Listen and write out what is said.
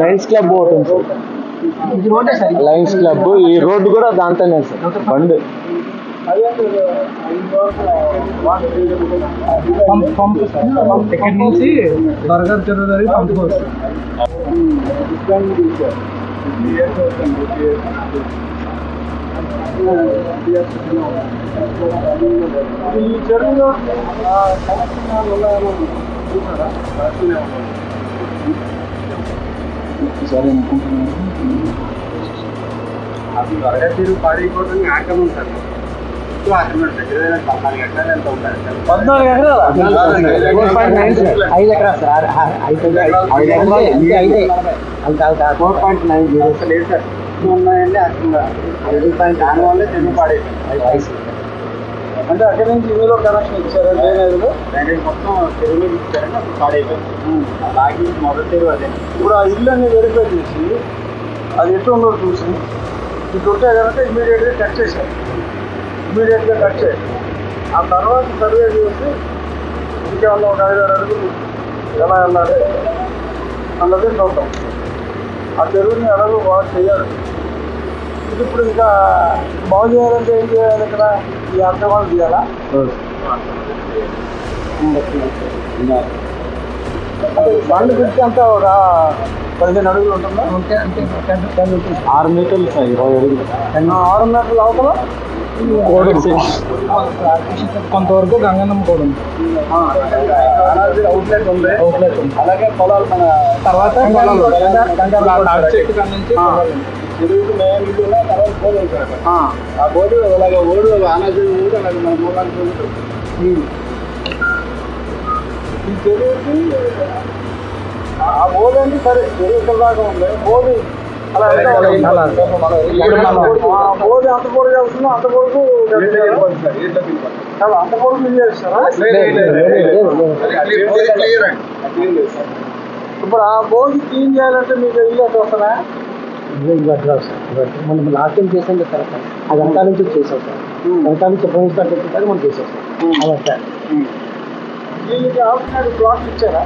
Lines club ఒకటి sir. Lions club ఈ road కూడా దాంతోనే సార్. బండి. నుంచి బర్గర్ తిరుగుదరి పంపుకోవచ్చు ఈ చెరువులో కనెక్షన్ ఉన్నాయేమో చూసారా సరే అనుకుంటున్నాను అది త్వరగా తిరుగు పాడైపోవడం ఆటం ఉంటుంది పద్నాలుగు ఎకరాలా ఐదు ఎకరాలు సార్ ఐదు ఐదు ఎకరాలు అంతే ఫోర్ పాయింట్ నైన్ జీరో లేదు సార్ ఉన్నాయండి అక్కడ ఐదు పాయింట్ దానివల్లే తిరుగు పాడైపోయింది అంటే అక్కడి నుంచి ఇందులో కనెక్షన్ ఇచ్చారు? డ్రైనేజ్లో డ్రైనేజ్ మొత్తం చెరువు మీద ఇచ్చారంటే అప్పుడు పాడైపోయింది. అలాగే మొదటి చెరువు అదే. ఇప్పుడు ఆ ఇల్లు అన్ని వెరిఫై చేసి అది ఎటు ఉందో చూసి ఇటు ఉంటే కనుక ఇమీడియట్గా కట్ చేశారు. ఇమీడియట్గా కట్ చేయాలి ఆ తర్వాత సర్వే చేసి ఇంకేమన్నా ఒక ఐదారు అడుగులు ఎలా వెళ్ళాలి అన్నది చూద్దాం. ఆ చెరువుని ఎలాగో బాగా చేయాలి ఇది ఇప్పుడు ఇంకా బాగు చేయాలంటే ఏం చేయాలి ఇక్కడ? ఈ అర్థమాలు తీయాలా బండి పెట్టి అంతా ఒక పదిహేను అడుగులు ఉంటుందా? అంతే అంతే ఆరు మీటర్లు సార్ ఇరవై అడుగులు. ఆరు మీటర్ల అవతల కొంతవరకు గంగన్నమ్మ కూడా ఉంది. అవుట్లెట్ ఉంది. అవుట్లెట్ ఉంది. అలాగే పొలాలు మన తర్వాత. చెరువుకి మేము తర్వాత బోర్డు. ఆ, బోర్డు అలాగే ఓడు ఆనాజు ఉంది అలాగే మన మూలానికి. ఈ ఆ బోధి అంటే సరే చెరువు దాకా ఉంది బోధి అలా బోధి అంత పొడుగు వెళ్తుందో అంత పొడుగు అంత పొడుగు మీరు చేస్తారా సార్. ఇప్పుడు ఆ బోధి క్లీన్ చేయాలంటే మీకు ఇల్లు ఎట్లా వస్తారా మనం నాట్యం చేసాం కదా సార్ అది అంతా నుంచి చేసాం సార్ అంతా నుంచి ప్రవేశ మనం చేసాం సార్ అలా సార్ దీనికి ఆల్టర్నేటివ్ ప్లాట్ ఇచ్చారా?